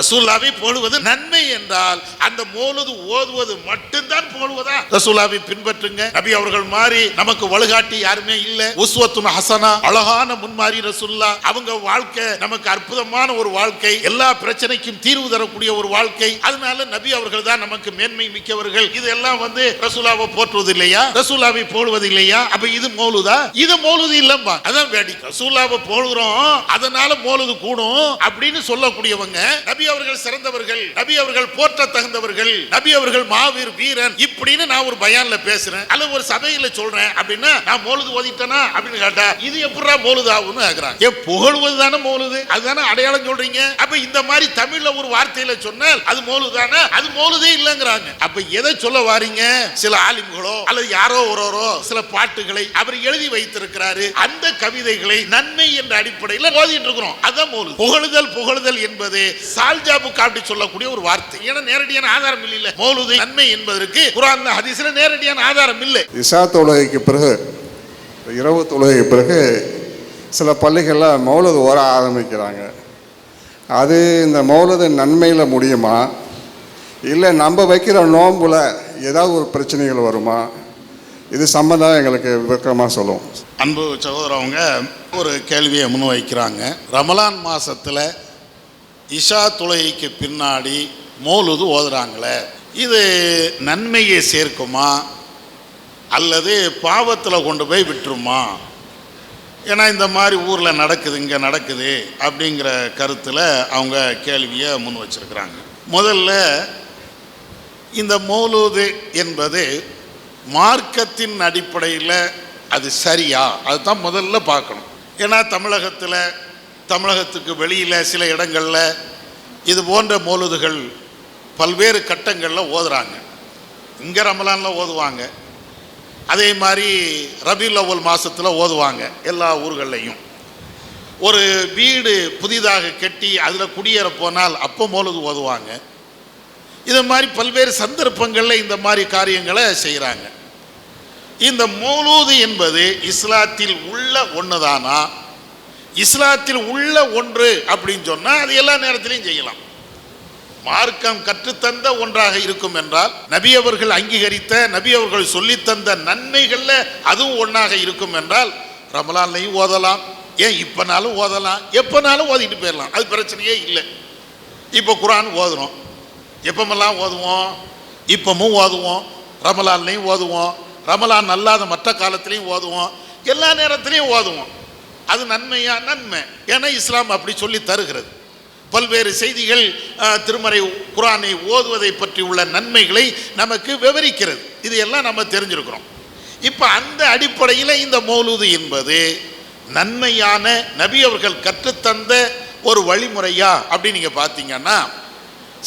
ரசூல்லாவை போடுவது நன்மை என்றால் அந்த மோலுது ஓதுவது மட்டும்தான் போடுவதா? ரசூல்லாவை பின்பற்றுங்க. நபி அவர்கள் மாதிரி நமக்கு வழிகாட்டி யாருமே இல்ல. உஸ்வத்துன் ஹசனா அழகான முன்மாரி ரசூல்லா. அவங்க வாழ்க்கை நமக்கு அற்புதமான ஒரு வாழ்க்கை. எல்லா பிரச்சனைக்கும் தீர்வு தரக்கூடிய ஒரு வாழ்க்கை. அதனால நபி அவர்கள் தான் நமக்கு மேன்மை மிக்கவர்கள். இதெல்லாம் வந்து ரசூலாவை போற்றுவது இல்லையா? ரசூலாவை போடுவது இல்லையா? அப்ப இது மௌலுதா? இது மௌலுது இல்லம்பா அதான் வேடி ரசூலாவை போடுறோம் அதனால மௌலுது கூடும் அப்படின்னு சொல்லக்கூடியவங்க நபி அவர்கள் சிறந்தவர்கள் நபி அவர்கள் போற்ற தகுந்தவர்கள் நபி அவர்கள் மாவீர் வீரன் இப்படின்னு நான் ஒரு பயான்ல பேசுறேன். அல்லது ஒரு சபையில சொல்றேன். அப்படின்னா நான் மோலுது ஓதிட்டேனா அப்படின்னு கேட்டா இது எப்படா மோலுது ஆகும்னு கேக்குறாங்க. ஏன் புகழ்வது தானே மோலுது அதுதானே அடையாளம் சொல்றீங்க. அப்ப இந்த மாதிரி தமிழ்ல ஒரு வார்த்தையில சொன்னால் அது மோலுதானா அது மோலுதே இல்லைங்கிறாங்க. அப்ப எதை சொல்ல வாரீங்க? சில ஆலிம்களோ அல்லது யாரோ ஒருவரோ சில பாட்டுகளை அவர் எழுதி வைத்திருக்கிறாரு. அந்த கவிதைகளை நன்மை என்ற அடிப்படையில் ஓதிட்டு இருக்கிறோம். அதான் மௌலுது புகழுதல் புகழுதல் என்பது சால் சால்ஜாபுக்கு அப்படி சொல்லக்கூடிய ஒரு வார்த்தை. ஏன்னா நேரடியான ஆதாரம் இல்லை மௌலுது நன்மை என்பதற்கு குரான்ல ஹதீஸ்ல நேரடியான ஆதாரம் இல்லை. இஷா தொழுகைக்கு பிறகு இரவு தொழுகைக்கு பிறகு சில பள்ளிகளில் மௌலது ஓர ஆரம்பிக்கிறாங்க. அது இந்த மௌலது நன்மையில் முடியுமா? இல்லை நம்ம வைக்கிற நோம்புல ஏதாவது ஒரு பிரச்சனைகள் வருமா? இது சம்மந்தம் எங்களுக்கு விளக்கமாக சொல்லும் அன்பு சகோதரவங்க ஒரு கேள்வியை முன்வைக்கிறாங்க. ரமலான் மாசத்துல இஷா தொழுகைக்கு பின்னாடி மௌலுது ஓதுறாங்களே. இது நன்மையை சேர்க்குமா? அல்லது பாவத்தில் கொண்டு போய் விட்டுருமா? ஏன்னா இந்த மாதிரி ஊரில் நடக்குது இங்கே நடக்குது அப்படிங்கிற கருத்தில் அவங்க கேள்வியை முன் வச்சிருக்கிறாங்க. முதல்ல இந்த மௌலூது என்பது மார்க்கத்தின் அடிப்படையில் அது சரியா? அதுதான் முதல்ல பார்க்கணும். ஏன்னா தமிழகத்தில் தமிழகத்துக்கு வெளியில் சில இடங்களில் இது போன்ற மோலுதுகள் பல்வேறு கட்டங்களில் ஓதுறாங்க. இங்கே ரமலானில் ஓதுவாங்க. அதே மாதிரி ரபி லவல் மாதத்தில் ஓதுவாங்க எல்லா ஊர்கள்லையும். ஒரு வீடு புதிதாக கட்டி அதில் குடியேற போனால் அப்போ மோலுது ஓதுவாங்க. இது மாதிரி பல்வேறு சந்தர்ப்பங்களில் இந்த மாதிரி காரியங்களை செய்கிறாங்க இந்த மௌலூது என்பது இஸ்லாத்தில் உள்ள ஒன்றுதானா இஸ்லாத்தில் உள்ள ஒன்று அப்படின்னு சொன்னால் அது எல்லா நேரத்திலையும் செய்யலாம். மார்க்கம் கற்றுத்தந்த ஒன்றாக இருக்கும் என்றால் நபி அவர்கள் அங்கீகரித்த நபி அவர்கள் சொல்லித்தந்த நன்மைகளில் அதுவும் ஒன்றாக இருக்கும் என்றால் ரமலான்லையும் ஓதலாம். ஏன் இப்போனாலும் ஓதலாம்? எப்போனாலும் ஓதிட்டு போயிடலாம். அது பிரச்சனையே இல்லை. இப்போ குரான் ஓதுறோம். எப்பமெல்லாம் ஓதுவோம்? இப்பமும் ஓதுவோம். ரமலான்லையும் ஓதுவோம். ரமலான் அல்லாத மற்ற காலத்திலையும் ஓதுவோம். எல்லா நேரத்திலையும் ஓதுவோம். அது நன்மையா? நன்மை. ஏன்னா இஸ்லாம் அப்படி சொல்லி தருகிறது. பல்வேறு செய்திகள் திருமறை குரானை ஓதுவதை பற்றி உள்ள நன்மைகளை நமக்கு விவரிக்கிறது. இது எல்லாம் நம்ம தெரிஞ்சிருக்கிறோம். இப்போ அந்த அடிப்படையில் இந்த மௌலூது என்பது நன்மையான நபி அவர்கள் கற்றுத்தந்த ஒரு வழிமுறையா? அப்படின்னு நீங்கள் பார்த்தீங்கன்னா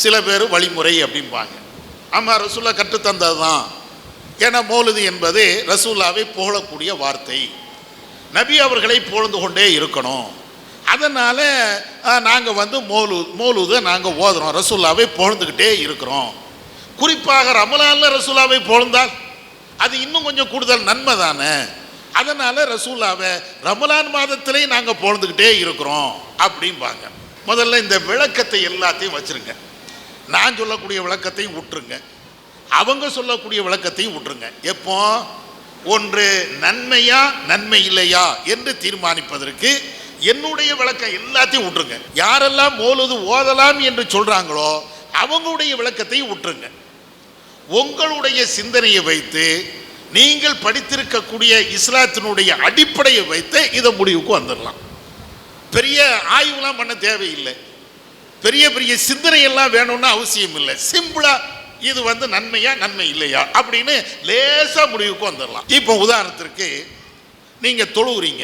சில பேர் வழிமுறை அப்படிம்பாங்க. ஆமாம் ரசூல்லா கற்றுத்தந்தது தான் ஏன்னா மௌலுது என்பது ரசூல்லாவை புகழக்கூடிய வார்த்தை. நபி அவர்களை புகழ்ந்து கொண்டே இருக்கணும். அதனால் நாங்கள் வந்து மோலு மோலுதை நாங்கள் ஓதுறோம். ரசூல்லாவை புகழ்ந்துக்கிட்டே இருக்கிறோம். குறிப்பாக ரமலானில் ரசூல்லாவை புகழ்ந்தால் அது இன்னும் கொஞ்சம் கூடுதல் நன்மை தானே? அதனால் ரசூல்லாவை ரமலான் மாதத்திலேயே நாங்கள் புகழ்ந்துக்கிட்டே இருக்கிறோம் அப்படிம்பாங்க. முதல்ல இந்த விளக்கத்தை எல்லாத்தையும் வச்சிருங்க. நான் சொல்லக்கூடிய விளக்கத்தையும் விட்டுருங்க அவங்க சொல்லக்கூடிய விளக்கத்தையும் விட்டுருங்க எப்போ? ஒன்று நன்மையா நன்மை இல்லையா என்று தீர்மானிப்பதற்கு என்னுடைய விளக்கம் எல்லாத்தையும் விட்டுருங்க யாரெல்லாம் மோலுது ஓதலாம் என்று சொல்கிறாங்களோ அவங்களுடைய விளக்கத்தையும் விட்டுருங்க உங்களுடைய சிந்தனையை வைத்து நீங்கள் படித்திருக்கக்கூடிய இஸ்லாத்தினுடைய அடிப்படையை வைத்து இதை முடிவுக்கு வந்துடலாம். பெரிய ஆய்வுலாம் பண்ண தேவையில்லை. பெரிய பெரிய சிந்தனையெல்லாம் வேணும்னு அவசியம் இல்லை சிம்பிளாக இது வந்து நன்மையா நன்மை இல்லையா அப்படின்னு லேசாக முடிவுக்கு வந்துடலாம். இப்போ உதாரணத்திற்கு நீங்கள் தொழுகிறீங்க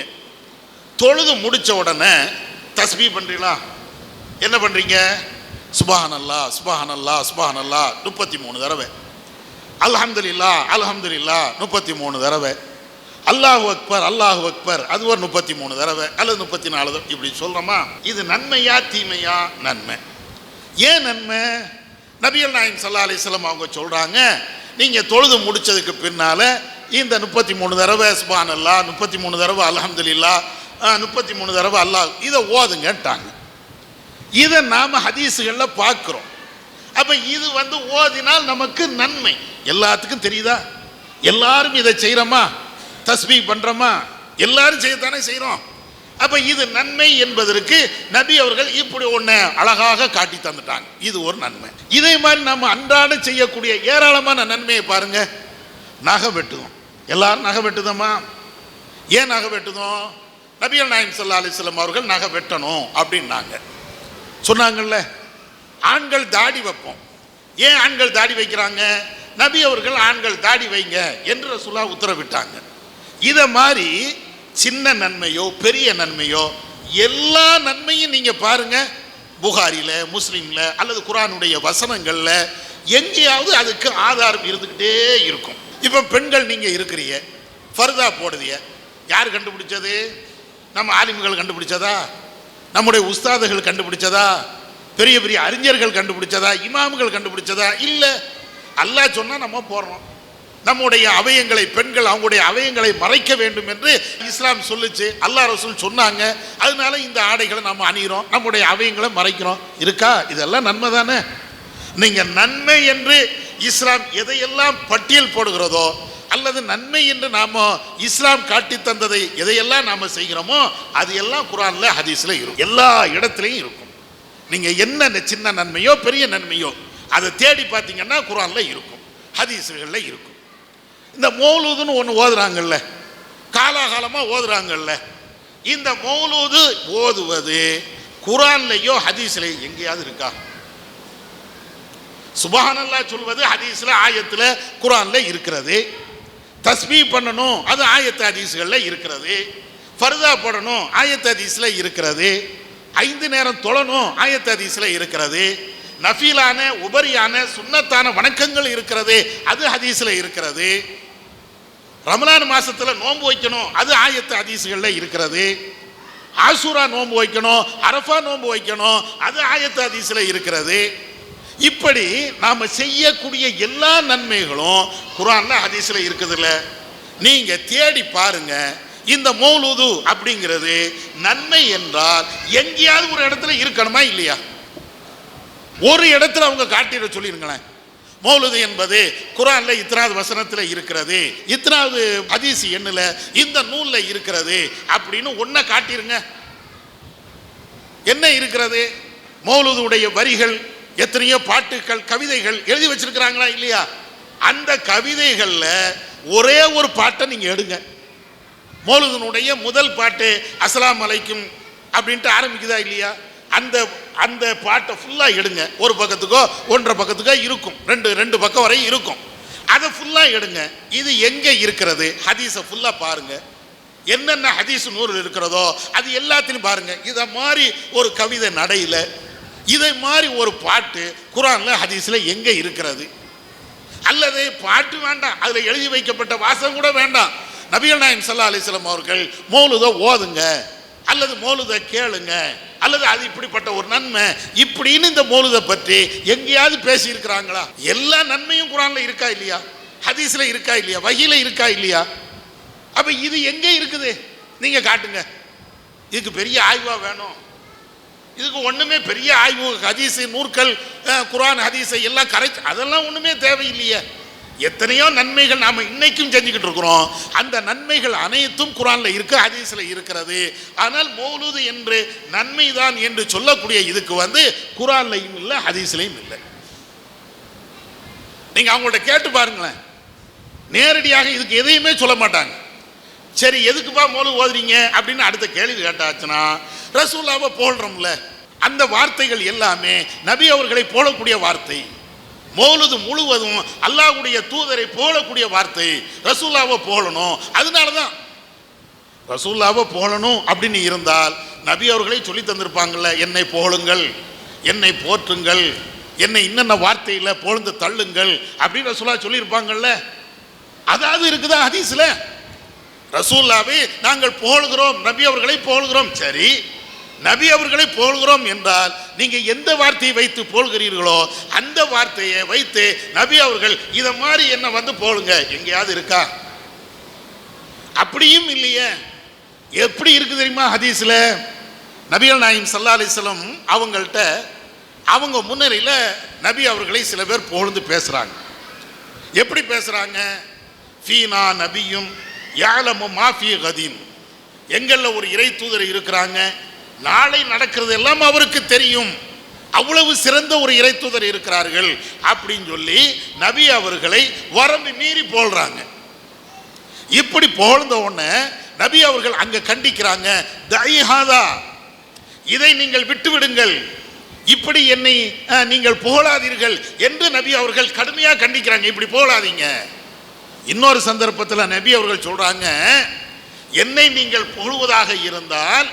தொழுது முடித்த உடனே தஸ்பீ பண்ணுறீங்களா என்ன பண்றீங்க? சுபஹானல்லா சுபஹானல்லா சுபஹானல்லா முப்பத்தி மூணு தடவை. அல்ஹம்துலில்லா அல்ஹம்துலில்லா முப்பத்தி மூணு தடவை. அல்லாஹு அக்பர் அல்லாஹு அக்பர். அது ஒரு முப்பத்தி மூணு தடவை அல்லது முப்பத்தி நாலு தடவை. இப்படி சொல்கிறோமா இது நன்மையா தீமையா? நன்மை. ஏன் நன்மை? நபியல் நாயம் சல்லா அலிஸ்லாம் அவங்க சொல்கிறாங்க நீங்கள் தொழுது முடிச்சதுக்கு பின்னால் இந்த முப்பத்தி மூணு தடவை சுபான் அல்லா முப்பத்தி மூணு தடவை அல்ஹம்துலில்லா முப்பத்தி மூணு தடவை அல்லாஹ் இதை ஓதுங்கன்ட்டாங்க. இதை நாம் ஹதீஸுகளில் பார்க்குறோம் அப்போ இது வந்து ஓதினால் நமக்கு நன்மை. எல்லாத்துக்கும் தெரியுதா? எல்லாரும் இதை செய்கிறோமா தஸ்மி பண்ணுறோமா எல்லாரும் செய்யத்தானே செய்கிறோம் அப்ப இது நன்மை என்பதற்கு நபி அவர்கள் இப்படி ஒன்று அழகாக காட்டி தந்துட்டாங்க. இது ஒரு நன்மை. இதே மாதிரி நம்ம அன்றாட செய்யக்கூடிய ஏராளமான நன்மையை பாருங்க. நகை வெட்டுவோம் எல்லாரும் நகை வெட்டுதோமா ஏன் நகை வெட்டுதோம் நபிகள் நாயம் சல்லா அலிஸ்லாம் அவர்கள் நகை வெட்டணும் அப்படின்னாங்க. சொன்னாங்கல்ல ஆண்கள் தாடி வைப்போம். ஏன் ஆண்கள் தாடி வைக்கிறாங்க? நபி அவர்கள் ஆண்கள் தாடி வைங்க என்று சொல்லா உத்தரவிட்டாங்க. இதை மாதிரி சின்ன நன்மையோ பெரிய நன்மையோ எல்லா நன்மையும் நீங்கள் பாருங்க. புகாரியில் முஸ்லீமில் அல்லது குரானுடைய வசனங்களில் எங்கேயாவது அதுக்கு ஆதாரம் இருந்துக்கிட்டே இருக்கும். இப்போ பெண்கள் நீங்கள் இருக்கிறீங்க ஃபர்தா போடுதிய. யார் கண்டுபிடிச்சது? நம்ம ஆலிம்கள் கண்டுபிடிச்சதா? நம்முடைய உஸ்தாதுகள் கண்டுபிடிச்சதா? பெரிய பெரிய அறிஞர்கள் கண்டுபிடிச்சதா? இமாம்கள் கண்டுபிடிச்சதா? இல்லை அல்லா சொன்னால் நம்ம போடுறோம். நம்முடைய அவயங்களை பெண்கள் அவங்களுடைய அவயங்களை மறைக்க வேண்டும் என்று இஸ்லாம் சொல்லுச்சு. அல்லாஹ் ரசூல் சொன்னாங்க. அதனால இந்த ஆடைகளை நம்ம அணிகிறோம் நம்முடைய அவயங்களை மறைக்கிறோம். இருக்கா? இதெல்லாம் நன்மை தானே நீங்க நன்மை என்று இஸ்லாம் எதையெல்லாம் பட்டியல் போடுகிறதோ அல்லது நன்மை என்று நாம இஸ்லாம் காட்டி தந்ததை எதையெல்லாம் நாம செய்கிறோமோ அது எல்லாம் குரான்ல ஹதீஸ்ல இருக்கும். எல்லா இடத்துலையும் இருக்கும். நீங்க என்ன சின்ன நன்மையோ பெரிய நன்மையோ அதை தேடி பார்த்தீங்கன்னா குரான்ல இருக்கும். ஹதீஸ்களில் இருக்கும். இந்த மௌலூதுன்னு ஒன்று ஓதுறாங்கல்ல. காலாகாலமாக ஓதுறாங்கல்ல. இந்த மௌலூது ஓதுவது குரான்லையோ ஹதீஸ்லையோ எங்கேயாவது இருக்கா? சுபஹானல்லா சொல்வது ஹதீஸில் ஆயத்தில் குரானில் இருக்கிறது. தஸ்மி பண்ணணும் அது ஆயத்து ஹதீஸ்களில் இருக்கிறது. ஃபர்தா போடணும் ஆயத்து ஹதீஸில் இருக்கிறது. ஐந்து நேரம் தொழணும் ஆயத்து ஹதீஸில் இருக்கிறது. நஃபீலான உபரியான சுண்ணத்தான வணக்கங்கள் இருக்கிறது அது ஹதீஸில் இருக்கிறது. ரமலான் மாசத்துல நோன்பு வைக்கணும். அது ஆயத்து அதிசுகளில் இருக்கிறது. ஆசூரா நோன்பு வைக்கணும் அரஃபா நோன்பு வைக்கணும் அது ஆயத்து ஹதீஸ்ல இருக்கிறது. இப்படி நாம செய்யக்கூடிய எல்லா நன்மைகளும் குரான்ல ஹதீஸ்ல இருக்குதுல்ல. நீங்க தேடி பாருங்க இந்த மௌலுது அப்படிங்கிறது நன்மை என்றால் எங்கேயாவது ஒரு இடத்துல இருக்கணுமா இல்லையா? ஒரு இடத்துல அவங்க காட்டிட சொல்லிருங்களேன். மௌலுது என்பது குரான்ல இத்தனாவது வசனத்தில் இருக்கிறது. இத்தனாவது அதிசி எண்ணில் இந்த நூலில் இருக்கிறது அப்படின்னு ஒன்ன காட்டிருங்க. என்ன இருக்கிறது? மௌலுதுடைய வரிகள் எத்தனையோ பாட்டுகள் கவிதைகள் எழுதி வச்சிருக்கிறாங்களா இல்லையா? அந்த கவிதைகளில் ஒரே ஒரு பாட்டை நீங்கள் எடுங்க. மௌலுதனுடைய முதல் பாட்டு அஸ்லாம் அலைக்கும் அப்படின்ட்டு ஆரம்பிக்குதா இல்லையா? அந்த அந்த பாட்டை ஃபுல்லாக எடுங்க. ஒரு பக்கத்துக்கோ ஒன்றரை பக்கத்துக்கோ இருக்கும். ரெண்டு ரெண்டு பக்கம் வரையும் இருக்கும். அதை ஃபுல்லாக எடுங்க. இது எங்கே இருக்கிறது? ஹதீஸை ஃபுல்லாக பாருங்கள் என்னென்ன ஹதீஸ் நூறு இருக்கிறதோ அது எல்லாத்திலையும் பாருங்கள் இதை மாதிரி ஒரு கவிதை நடையில் இதை மாதிரி ஒரு பாட்டு குரானில் ஹதீஸில் எங்கே இருக்கிறது? அல்லது பாட்டு வேண்டாம். அதில் எழுதி வைக்கப்பட்ட வாசகம் கூட வேண்டாம். நபிகள் நாயம் சல்லா அலிஸ்லாம் அவர்கள் மௌலுதை ஓதுங்க. அல்லது மௌலுதை கேளுங்க. அல்லது அது இப்படிப்பட்ட ஒரு நன்மை இப்படின்னு இந்த மௌலுத பற்றி எங்கேயாவது பேசியிருக்கிறாங்களா? எல்லா நன்மையும் குரானில் இருக்கா இல்லையா? ஹதீஸில் இருக்கா இல்லையா? வகையில் இருக்கா இல்லையா? அப்போ இது எங்கே இருக்குது? நீங்கள் காட்டுங்க. இதுக்கு பெரிய ஆய்வாக வேணும். இதுக்கு ஒன்றுமே பெரிய ஆய்வு ஹதீஸு நூற்கள் குரான் ஹதீஸை எல்லாம் கரெக்ட் அதெல்லாம் ஒன்றுமே தேவையில்லையே. எத்தனையோ நன்மைகள் நாம் இன்னைக்கும் செஞ்சுக்கிட்டு இருக்கிறோம். அந்த நன்மைகள் அனைத்தும் குரானில் இருக்கு ஹதீஸில் இருக்கிறது. ஆனால் மௌலூது என்று நன்மைதான் என்று சொல்லக்கூடிய இதுக்கு வந்து குரான்லையும் இல்லை ஹதீஸ்லையும் இல்லை. நீங்கள் அவங்கள்ட்ட கேட்டு பாருங்களேன். நேரடியாக இதுக்கு எதையுமே சொல்ல மாட்டாங்க. சரி எதுக்குப்பா மோலு ஓதுறீங்க? அப்படின்னு அடுத்த கேள்வி கேட்டாச்சுன்னா ரசூல்லாவை போடுறோம்ல. அந்த வார்த்தைகள் எல்லாமே நபி அவர்களை போடக்கூடிய வார்த்தை. மௌலது முழுவதும் அல்லாஹ்வுடைய தூதரை போலக்கூடிய வார்த்தை. ரசூல்லாவை போலணும். அதனால தான் ரசூல்லாவை போலணும் அப்படின்னு இருந்தால் நபி அவர்களே சொல்லி தந்திருப்பாங்கல்ல என்னை போலுங்கள் என்னை போற்றுங்கள் என்னை இன்னென்ன வார்த்தையில் போழ்ந்து தள்ளுங்கள் அப்படின்னு ரசூலா சொல்லியிருப்பாங்கல்ல. அதாவது இருக்குதா ஹதீஸில்? ரசூல்லாவை நாங்கள் போழுகிறோம் நபி அவர்களை போழுகிறோம். சரி நபி அவர்களை போல்கிறோம் என்றால் நீங்கள் எந்த வார்த்தையை வைத்து போல்கிறீர்களோ அந்த வார்த்தையை வைத்து நபி அவர்கள் இதை மாதிரி என்ன வந்து போலுங்க எங்கேயாவது இருக்கா? அப்படியும் இல்லையே. எப்படி இருக்கு தெரியுமா ஹதீஸில்? நபிகள் நாயிம் சல்லா அலிஸ்லம் அவங்கள்ட்ட அவங்க முன்னிலையில் நபி அவர்களை சில பேர் புகழ்ந்து பேசுகிறாங்க எப்படி பேசுகிறாங்க ஃபீனா நபியும் யாழமும் மாஃபிய கதீன் எங்களில் ஒரு இறை தூதர் இருக்கிறாங்க. நாளை நடக்கிறது எல்லாம் அவருக்கு தெரியும். அவ்வளவு சிறந்த ஒரு இறைத்துதர் இருக்கிறார்கள் அப்படின்னு சொல்லி நபி அவர்களை வரம்பு மீறி போல்றாங்க இப்படி புகழ்ந்த உடனே நபி அவர்கள் அங்க கண்டிக்கிறாங்க தயிஹாதா இதை நீங்கள் விட்டுவிடுங்கள். இப்படி என்னை நீங்கள் புகழாதீர்கள் என்று நபி அவர்கள் கடுமையாக கண்டிக்கிறாங்க. இப்படி புகழாதீங்க. இன்னொரு சந்தர்ப்பத்தில் நபி அவர்கள் சொல்றாங்க என்னை நீங்கள் புகழ்வதாக இருந்தால்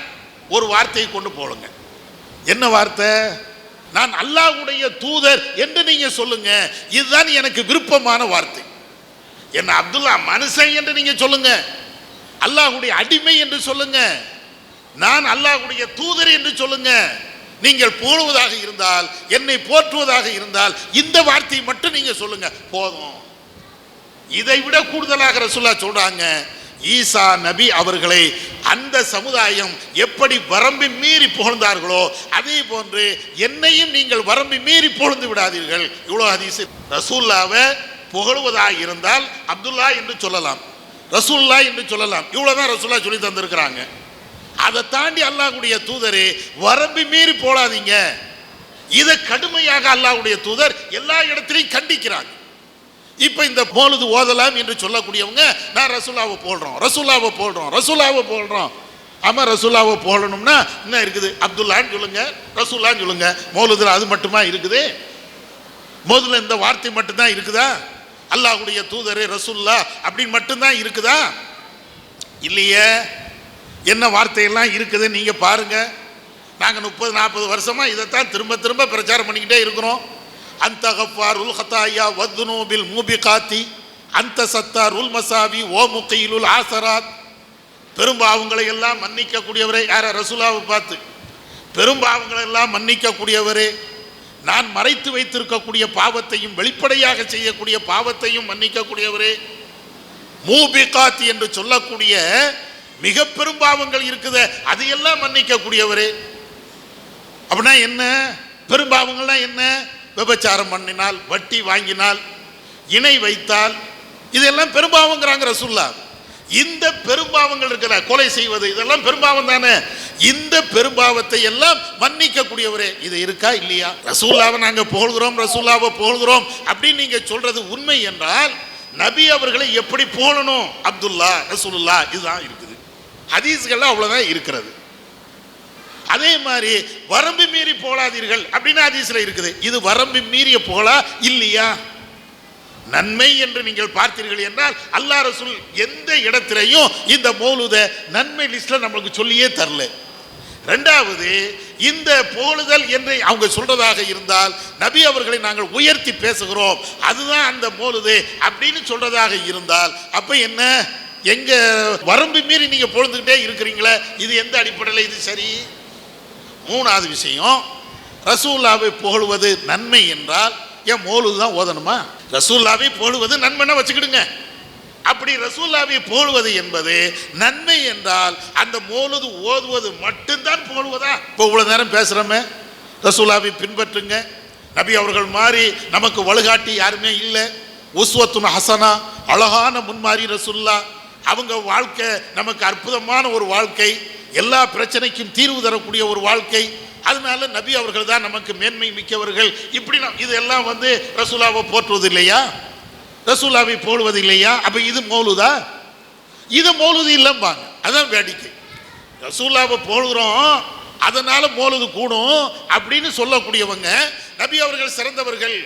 ஒரு வார்த்தையை கொண்டு போடுங்க. என்ன வார்த்தை? நான் அல்லாஹ்வுடைய தூதர் என்று நீங்க சொல்லுங்க. இதுதான் எனக்கு விருப்பமான வார்த்தை. என்ன அப்துல்லா மனுஷன் என்று நீங்க சொல்லுங்க. அல்லாஹ்வுடைய அடிமை என்று சொல்லுங்க. நான் அல்லாஹ்வுடைய தூதர் என்று சொல்லுங்க. நீங்கள் போடுவதாக இருந்தால் என்னை போற்றுவதாக இருந்தால் இந்த வார்த்தையை மட்டும் நீங்க சொல்லுங்க. போதும். இதை விட கூடுதலாக ரசுல்லா சொல்றாங்க ஈசா நபி அவர்களை அந்த சமுதாயம் எப்படி வரம்பி மீறி புகழ்ந்தார்களோ அதே போன்று என்னையும் நீங்கள் வரம்பி மீறி புகழ்ந்து விடாதீர்கள். இவ்வளோ ஹதீஸ். ரசூல்லாவை புகழுவதாக இருந்தால் அப்துல்லா என்று சொல்லலாம். ரசூல்லா என்று சொல்லலாம். இவ்வளோதான் ரசூல்லா சொல்லி தந்திருக்கிறாங்க. அதை தாண்டி அல்லாஹ்வுடைய தூதரே வரம்பி மீறி போடாதீங்க. இதை கடுமையாக அல்லாஹ்வுடைய தூதர் எல்லா இடத்திலையும் கண்டிக்கிறாங்க இப்போ இந்த போலுது ஓதலாம் என்று சொல்லக்கூடியவங்க நான் ரசூலாவை போடுறோம் ரசூலாவை போடுறோம் ரசூலாவை போடுறோம். ஆமா ரசூலாவை போடணும்னா என்ன இருக்குது? அப்துல்லான்னு சொல்லுங்க ரசூல்லான்னு சொல்லுங்க. மௌலுதுல அது மட்டுமா இருக்குது? மோதுல இந்த வார்த்தை மட்டும்தான் இருக்குதா? அல்லாஹ்வுடைய தூதர் ரசூல்லா அப்படின்னு மட்டும்தான் இருக்குதா? இல்லையே. என்ன வார்த்தையெல்லாம் இருக்குது நீங்க பாருங்க. நாங்கள் முப்பது நாற்பது வருஷமா இதைத்தான் திரும்ப திரும்ப பிரச்சாரம் பண்ணிக்கிட்டே இருக்கிறோம். அந்த கஃபார் ஹத்தாயா வத்னூபில் மூபிகாத்தி அந்த சத்தார் உல் மசாவி ஓ முக்கையிலுல் ஆசராத் பெரும்பாவங்களை எல்லாம் மன்னிக்கக்கூடியவரே. யார? ரசுலாவை பார்த்து. பெரும்பாவங்களை எல்லாம் மன்னிக்கக்கூடியவரே. நான் மறைத்து வைத்திருக்கக்கூடிய பாவத்தையும் வெளிப்படையாக செய்யக்கூடிய பாவத்தையும் மன்னிக்கக்கூடியவரே. மூபிகாத்தி என்று சொல்லக்கூடிய மிக பெரும் பாவங்கள் இருக்குது. அதையெல்லாம் மன்னிக்கக்கூடியவரே. அப்படின்னா என்ன? பெரும்பாவங்கள்லாம் என்ன? விபச்சாரம் பண்ணினால் வட்டி வாங்கினால் இணை வைத்தால் இதெல்லாம் பெரும்பாவங்கிறாங்க ரசூல்லா. இந்த பெரும்பாவங்கள் இருக்கிற கொலை செய்வது இதெல்லாம் பெரும்பாவம் தானே? இந்த பெரும்பாவத்தை எல்லாம் மன்னிக்கக்கூடியவரே இது இருக்கா இல்லையா? ரசூல்லாவை நாங்கள் போகிறோம் ரசூல்லாவை போகிறோம் அப்படின்னு நீங்க சொல்றது உண்மை என்றால் நபி அவர்களை எப்படி போகணும் அப்துல்லா ரசூலுல்லா இதுதான் இருக்குது. ஹதீஸ்கள்ல அவ்வளோதான் இருக்கிறது. அதே மாதிரி வரம்பு மீறி போலாதீர்கள் அப்படின்னு ஹதீஸ்ல இருக்குது. இது வரம்பு மீறிய போலா இல்லையா? நன்மை என்று நீங்கள் பார்த்தீர்கள் என்றால் அல்லா ரசூல் எந்த இடத்திலையும் இந்த மௌலுத நன்மை லிஸ்ட்ல நம்மளுக்கு சொல்லியே தரல. ரெண்டாவது இந்த போலுதல் என்று அவங்க சொல்றதாக இருந்தால் நபி அவர்களை நாங்கள் உயர்த்தி பேசுகிறோம். அதுதான் அந்த மோலுது அப்படின்னு சொல்றதாக இருந்தால் அப்ப என்ன? எங்க வரம்பு மீறி நீங்க பொழுதுகிட்டே இருக்கிறீங்களே இது எந்த அடிப்படையில் இது சரி? மூணாவது விஷயம் ரசூல்லாவை புகழ்வது நன்மை என்றால் ஏன் மோலு தான் ஓதணுமா? ரசூல்லாவை புகழ்வது நன்மைன்னா வச்சுக்கிடுங்க. அப்படி ரசூல்லாவை புகழ்வது என்பது நன்மை என்றால் அந்த மோலுது ஓதுவது மட்டும்தான் புகழ்வதா? இப்போ இவ்வளோ நேரம் பேசுகிறோமே ரசூல்லாவை பின்பற்றுங்க. நபி அவர்கள் மாதிரி நமக்கு வழிகாட்டி யாருமே இல்லை. உஸ்வத்துன் ஹசனா அழகான முன்மாரி ரசுல்லா அவங்க வாழ்க்கை நமக்கு அற்புதமான ஒரு வாழ்க்கை. எல்லா பிரச்சனைக்கும் தீர்வு தரக்கூடிய ஒரு வாழ்க்கை. அதனால நபி அவர்கள் தான் நமக்கு மேன்மை மிக்கவர்கள். இப்படி நாம் இதெல்லாம் வந்து ரசூலாவை போற்றுவது இல்லையா ரசூலாவை போடுவது இல்லையா அப்ப இது மௌலுதா? இது மோலுது இல்லைம்பாங்க. அதான் வேடிக்கை. ரசூலாவை போடுகிறோம் அதனால மோலுது கூடும் அப்படின்னு சொல்லக்கூடியவங்க நபி அவர்கள் சிறந்தவர்கள்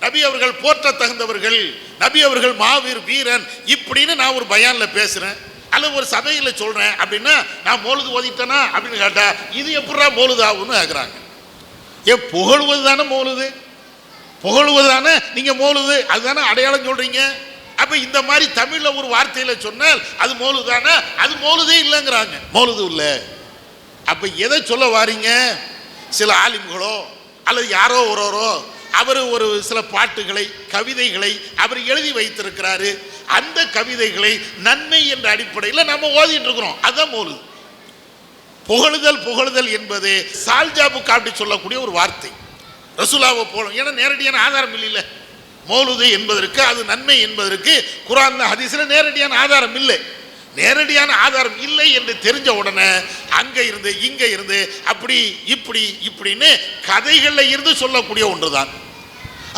நபி அவர்கள் போற்ற தகுந்தவர்கள் நபி அவர்கள் மாவீர் வீரன் இப்படின்னு நான் ஒரு பயானில் பேசுறேன். அல்லது ஒரு சபையில் சொல்கிறேன் அப்படின்னா நான் மோழுது ஓதிட்டேனா அப்படின்னு கேட்டால் இது எப்படா மோழுது ஆகும்னு கேட்குறாங்க ஏன் புகழ்வது தானே மோழுது புகழ்வது தானே? நீங்கள் மோழுது அதுதானே அடையாளம் சொல்கிறீங்க அப்போ இந்த மாதிரி தமிழில் ஒரு வார்த்தையில் சொன்னால் அது மோலுது தானே? அது மோழுதே இல்லைங்கிறாங்க. மோழுது இல்லை. அப்போ எதை சொல்ல வாரீங்க? சில ஆலிம்களோ அல்லது யாரோ ஒருவரோ அவர் ஒரு சில பாட்டுகளை கவிதைகளை அவர் எழுதி வைத்திருக்கிறாரு. அந்த கவிதைகளை நன்மை என்ற அடிப்படையில் நம்ம ஓதிட்டு இருக்கிறோம். அதான் மோலுது புகழுதல் புகழுதல் என்பது சால்ஜாபுக்கு அப்படி சொல்லக்கூடிய ஒரு வார்த்தை. ரசூலாவை போலும் ஏன்னா நேரடியான ஆதாரம் இல்லை மௌலுது என்பதற்கு அது நன்மை என்பதற்கு குரான் ஹதீஸில் நேரடியான ஆதாரம் இல்லை. நேரடியான ஆதாரம் இல்லை என்று தெரிஞ்ச உடனே அங்கே இருந்து இங்கே இருந்து அப்படி இப்படி இப்படின்னு கதைகளில் இருந்து சொல்லக்கூடிய ஒன்று தான்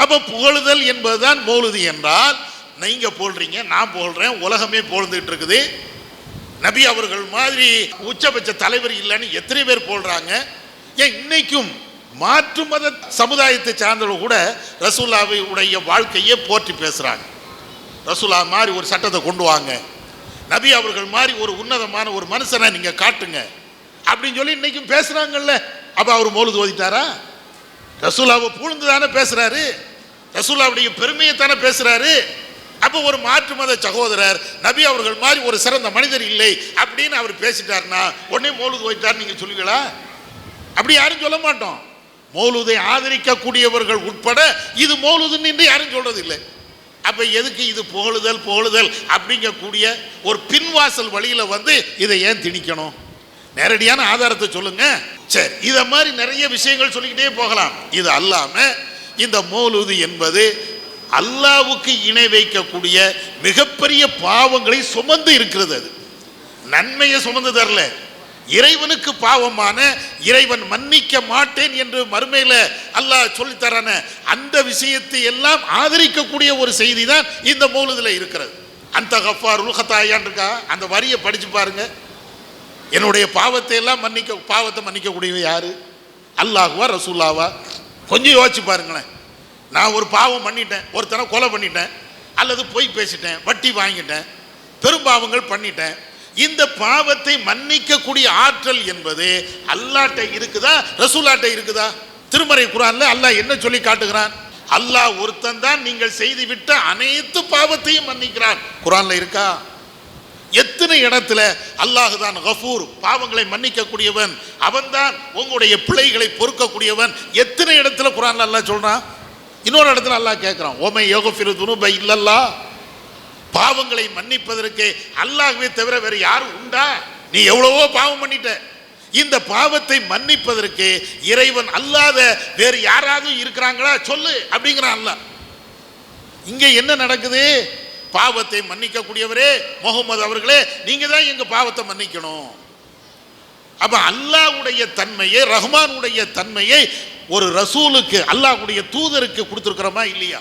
அப்போ புகழுதல் என்பதுதான் மௌலுது என்றால் நீங்கள் போடுறீங்க நான் போடுறேன் உலகமே புகழ்ந்துட்டு இருக்குது நபி அவர்கள் மாதிரி உச்சபட்ச தலைவர் இல்லைன்னு எத்தனை பேர் போடுறாங்க ஏன் இன்னைக்கும் மாற்று மத சமுதாயத்தை சார்ந்தவர்கள் கூட ரசூல்லாவை உடைய வாழ்க்கையே போற்றி பேசுகிறாங்க ரசூலா மாதிரி ஒரு சட்டத்தை கொண்டு வாங்க. நபி அவர்கள் மாதிரி ஒரு உன்னதமான ஒரு மனுஷனை நீங்கள் காட்டுங்க. அப்படின்னு சொல்லி இன்றைக்கும் பேசுகிறாங்கல்ல அப்போ அவர் மோழுது ஓதிட்டாரா? ரசூலாவை பூழ்ந்து தானே பேசுகிறாரு ரசூலாவுடைய பெருமையை தானே பேசுகிறாரு அப்போ ஒரு மாற்று மத சகோதரர் நபி அவர்கள் மாதிரி ஒரு சிறந்த மனிதர் இல்லை அப்படின்னு அவர் பேசிட்டார்னா உடனே மௌலுது போயிட்டார் நீங்கள் சொல்லுவீங்களா? அப்படி யாரும் சொல்ல மாட்டோம். மௌலுதை ஆதரிக்கக்கூடியவர்கள் உட்பட இது மௌலுதுன்னு என்று யாரும் சொல்றது இல்லை அப்போ எதுக்கு இது புகழுதல் புகழுதல் அப்படிங்கக்கூடிய ஒரு பின்வாசல் வழியில் வந்து இதை ஏன் திணிக்கணும்? நேரடியான ஆதாரத்தை சொல்லுங்க. சரி இதை மாதிரி நிறைய விஷயங்கள் சொல்லிக்கிட்டே போகலாம். இது அல்லாமல் இந்த மௌலுது என்பது அல்லாவுக்கு இணை வைக்கக்கூடிய மிகப்பெரிய பாவங்களை சுமந்து இருக்கிறது அது. நன்மையை சுமந்து தரல. இறைவனுக்கு பாவமான இறைவன் மன்னிக்க மாட்டேன் என்று மறுமையில் அல்லாஹ் சொல்லி தரான அந்த விஷயத்தை எல்லாம் ஆதரிக்கக்கூடிய ஒரு செய்தி தான் இந்த மூலத்தில் இருக்கிறது. அந்த கஃபார் உலகத்தாயான் இருக்கா? அந்த வரியை படித்து பாருங்க. என்னுடைய பாவத்தை எல்லாம் மன்னிக்க பாவத்தை மன்னிக்கக்கூடியவன் யாரு? அல்லாஹுவா ரசூல்லாவா? கொஞ்சம் யோசிச்சு பாருங்களேன். நான் ஒரு பாவம் பண்ணிட்டேன் ஒருத்தனை கொலை பண்ணிட்டேன் அல்லது பொய் பேசிட்டேன் வட்டி வாங்கிட்டேன் பெரும்பாவங்கள் பண்ணிட்டேன். இந்த பாவத்தை மன்னிக்கக்கூடிய ஆற்றல் என்பது அல்லாட்ட இருக்குதா ரசூலாட்ட இருக்குதா? திருமறை குரான்ல அல்லாஹ் என்ன சொல்லி காட்டுகிறான்? அல்லாஹ் ஒருத்தன் தான் நீங்கள் செய்துவிட்ட அனைத்து பாவத்தையும் மன்னிக்கிறான். குரான்ல இருக்கா? எத்தனை இடத்துல அல்லாஹ் தான் கஃபூர் பாவங்களை மன்னிக்கக்கூடியவன் அவன்தான் உங்களுடைய பிழைகளை பொறுக்கக்கூடியவன். எத்தனை இடத்துல குரான்ல அல்லாஹ் சொல்றான்? இன்னொரு இடத்துல அல்லாஹ் கேட்குறான் ஓமை யோகஃபிரு துணுபை இல்லல்லா பாவங்களை மன்னிப்பதற்கு அல்லாஹ்வே தவிர வேறு யாரும் உண்டா? நீ எவ்வளவோ பாவம் பண்ணிட்ட. இந்த பாவத்தை மன்னிப்பதற்கு இறைவன் அல்லாத வேறு யாராவது இருக்கிறாங்களா? சொல்லு அப்படிங்கிறான் அல்லாஹ். இங்க என்ன நடக்குது? பாவத்தை மன்னிக்கக்கூடியவரே முகமது அவர்களே நீங்க தான் எங்க பாவத்தை மன்னிக்கணும். அப்ப அல்லாஹ்வுடைய தன்மையை ரஹ்மானுடைய தன்மையை ஒரு ரசூலுக்கு அல்லாஹ்வுடைய தூதருக்கு கொடுத்துருக்குறோமா இல்லையா?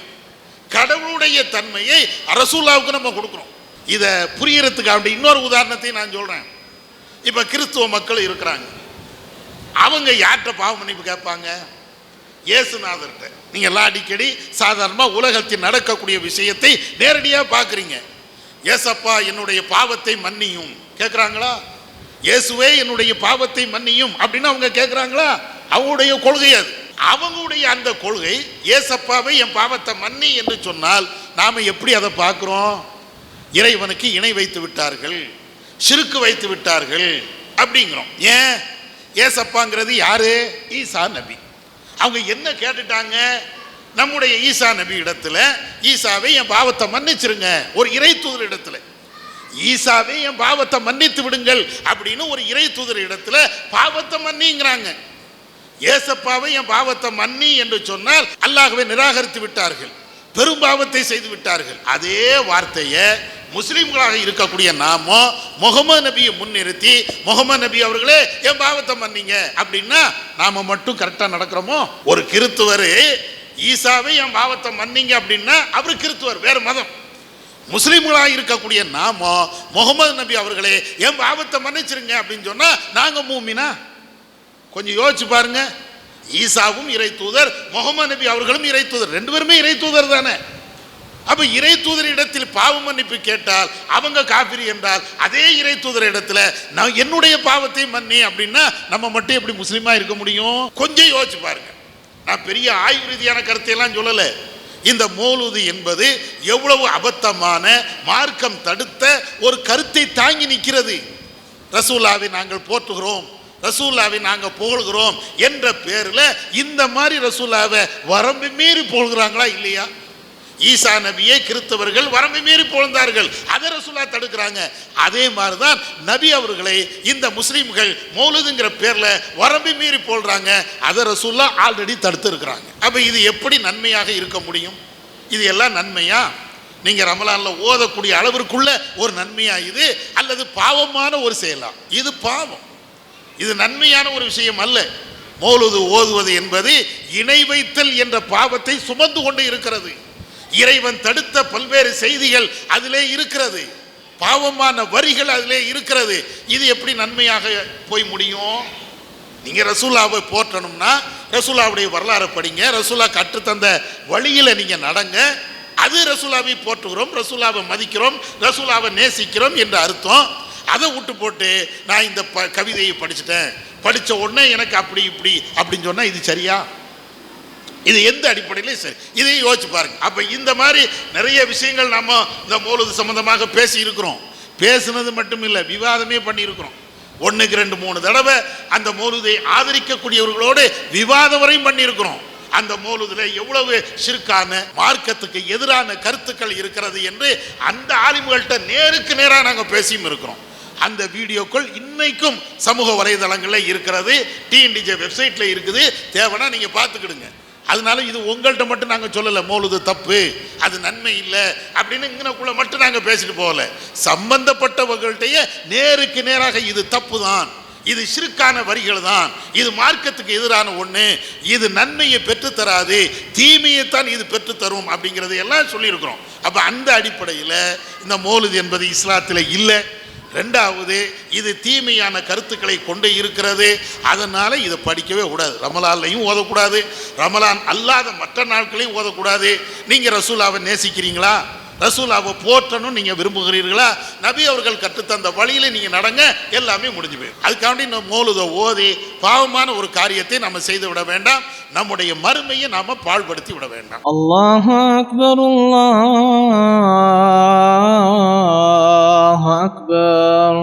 கடவுளுடைய தன்மையை அரசூல்லாவுக்கு நம்ம கொடுக்குறோம். இதை புரியறதுக்கு அப்படி இன்னொரு உதாரணத்தையும் நான் சொல்கிறேன் இப்போ கிறிஸ்துவ மக்கள் இருக்கிறாங்க. அவங்க யார்கிட்ட பாவ மன்னிப்பு கேட்பாங்க? இயேசுநாதர்கிட்ட. நீங்கள் எல்லாம் அடிக்கடி சாதாரணமாக உலகத்தில் நடக்கக்கூடிய விஷயத்தை நேரடியாக பார்க்குறீங்க. ஏசப்பா என்னுடைய பாவத்தை மன்னியும். கேட்குறாங்களா? இயேசுவே என்னுடைய பாவத்தை மன்னியும். அப்படின்னு அவங்க கேட்குறாங்களா? அவங்களுடைய கொள்கை அது. அவங்களுடைய அந்த கொள்கை ஏசப்பாவை என் பாவத்தை மன்னி என்று சொன்னால் நாம் எப்படி அதை பார்க்குறோம்? இறைவனுக்கு இணை வைத்து விட்டார்கள் சிறுக்கு வைத்து விட்டார்கள் அப்படிங்கிறோம். ஏன்? ஏசப்பாங்கிறது யாரு? ஈசா நபி. அவங்க என்ன கேட்டுட்டாங்க? நம்முடைய ஈசா நபி இடத்துல ஈசாவை என் பாவத்தை மன்னிச்சிருங்க ஒரு இறை தூதர் இடத்துல. ஈசாவை என் பாவத்தை மன்னித்து விடுங்கள் அப்படின்னு ஒரு இறை தூதர் இடத்துல பாவத்தை மன்னிங்கிறாங்க. ஏசப்பாவை என் பாவத்தை மன்னி என்று சொன்னால் அல்லாஹ்வை நிராகரித்து விட்டார்கள். பெரும் பாவத்தை செய்து விட்டார்கள். அதே வார்த்தையை முஸ்லீம்களாக இருக்கக்கூடிய நாமோ முகமது நபியை முன்னிறுத்தி முகமது நபி அவர்களே என் பாவத்தை மன்னிங்க. அப்படின்னா நாம மட்டும் கரெக்டாக நடக்கிறோமோ? ஒரு கிறித்துவர் ஈசாவை என் பாவத்தை மன்னிங்க அப்படின்னா அவர் கிறித்துவர் வேறு மதம். முஸ்லீம்களாக இருக்கக்கூடிய நாமோ முகமது நபி அவர்களே என் பாவத்தை மன்னிச்சிருங்க அப்படின்னு சொன்னால் நாங்கள் மூமினா? கொஞ்சம் யோசிச்சு பாருங்க. ஈசாவும் இறை தூதர் முகமது நபி அவர்களும் இறை தூதர். ரெண்டு பேருமே இறை தூதர் தானே. அப்ப இறை தூதர் இடத்தில் பாவ மன்னிப்பு கேட்டால் அவங்க காபிரி என்றால் அதே இறை தூதர் இடத்துல நான் என்னுடைய பாவத்தை மன்னி அப்படின்னா நம்ம மட்டும் எப்படி முஸ்லீமா இருக்க முடியும்? கொஞ்சம் யோசிச்சு பாருங்க. நான் பெரிய ஆய்வு ரீதியான கருத்தையெல்லாம் சொல்லலை. இந்த மோலுது என்பது எவ்வளவு அபத்தமான மார்க்கம் தடுத்த ஒரு கருத்தை தாங்கி நிற்கிறது. ரசூலாவை நாங்கள் போற்றுகிறோம். ரசூல்லாவை நாங்கள் புகழ்கிறோம் என்ற பேரில் இந்த மாதிரி ரசூல்லாவை வரம்பு மீறி புகழ்கிறாங்களா இல்லையா? ஈசா நபியை கிறிஸ்தவர்கள் வரம்பு மீறி புகழ்ந்தார்கள். அதை ரசூலா தடுக்கிறாங்க. அதே மாதிரி தான் நபி அவர்களை இந்த முஸ்லீம்கள் மௌலுதுங்கிற பேரில் வரம்பு மீறி போடுறாங்க அதை ரசூல்லா ஆல்ரெடி தடுத்துருக்குறாங்க. அப்போ இது எப்படி நன்மையாக இருக்க முடியும்? இது எல்லாம் நன்மையா? நீங்கள் ரமலானில் ஓதக்கூடிய அளவிற்குள்ள ஒரு நன்மையா இது? அல்லது பாவமான ஒரு செயலா? இது பாவம். இது நன்மையான ஒரு விஷயம் அல்ல. மௌலுது ஓதுவது என்பது இணை வைத்தல் என்ற பாவத்தை சுமந்து கொண்டு இருக்கிறது. இறைவன் தடுத்த பல்வேறு செய்திகள் அதிலே இருக்கிறது. பாவமான வரிகள் அதிலே இருக்கிறது. இது எப்படி நன்மையாக போய் முடியும்? நீங்க ரசூலாவை போற்றணும்னா ரசூலாவுடைய வரலாறை படிங்க. ரசூலா கற்றுத்தந்த வழியில நீங்க நடங்க. அது ரசூலாவை போற்றுகிறோம் ரசூலாவை மதிக்கிறோம் ரசூலாவை நேசிக்கிறோம் என்ற அர்த்தம். அதை விட்டு போட்டு நான் இந்த ப கவிதையை படிச்சுட்டேன். படித்த உடனே எனக்கு அப்படி இப்படி அப்படின்னு சொன்னால் இது சரியா? இது எந்த அடிப்படையிலையும் சரி. இதையும் யோசிச்சு பாருங்க. அப்போ இந்த மாதிரி நிறைய விஷயங்கள் நம்ம இந்த மூலது சம்மந்தமாக பேசி இருக்கிறோம் பேசுனது மட்டும் இல்லை விவாதமே பண்ணியிருக்கிறோம். ஒன்றுக்கு ரெண்டு மூணு தடவை அந்த மௌலுதை ஆதரிக்கக்கூடியவர்களோடு விவாதம் வரையும் பண்ணியிருக்கிறோம். அந்த மோலுதில் எவ்வளவு சிறுக்கான மார்க்கத்துக்கு எதிரான கருத்துக்கள் இருக்கிறது என்று அந்த ஆலிம்கள்ட்ட நேருக்கு நேராக நாங்கள் பேசியும் இருக்கிறோம். அந்த வீடியோக்கள் இன்னைக்கும் சமூக வலைதளங்களில் இருக்கிறது. டிஎன்டிஜே வெப்சைட்டில் இருக்குது. தேவைன்னா நீங்கள் பார்த்துக்கிடுங்க. அதனால இது உங்கள்கிட்ட மட்டும் நாங்கள் சொல்லலை. மோலுது தப்பு. அது நன்மை இல்லை. அப்படின்னு இங்கனக்குள்ள மட்டும் நாங்கள் பேசிட்டு போகல. சம்பந்தப்பட்டவர்கள்ட்டையே நேருக்கு நேராக இது தப்பு தான் இது சிறுக்கான வரிகள் தான் இது மார்க்கத்துக்கு எதிரான ஒன்று இது நன்மையை பெற்றுத்தராது. தீமையைத்தான் இது பெற்றுத்தரும் அப்படிங்கிறதையெல்லாம் சொல்லியிருக்கிறோம். அப்போ அந்த அடிப்படையில் இந்த மோலுது என்பது இஸ்லாத்தில் இல்லை. ரெண்டாவது இது தீமையான கருத்துக்களை கொண்டு இருக்கிறது. அதனால் இதை படிக்கவே கூடாது. ரமலான்லையும் ஓதக்கூடாது. ரமலான் அல்லாத மற்ற நாட்களையும் ஓதக்கூடாது. நீங்கள் ரசூலாவை நேசிக்கிறீங்களா? ரசூலாவை போற்றணும் நீங்கள் விரும்புகிறீர்களா? நபி அவர்கள் கற்றுத்தந்த வழியில் நீங்கள் நடங்க எல்லாமே முடிஞ்சு போயிடும். அதுக்காண்டி இந்த மோலுதை ஓதி பாவமான ஒரு காரியத்தை நம்ம செய்து விட வேண்டாம். நம்முடைய மறுமையை நாம் பாழ்படுத்தி விட வேண்டாம். அல்லாஹ் அக்பர் அல்லாஹ் அக்பர்.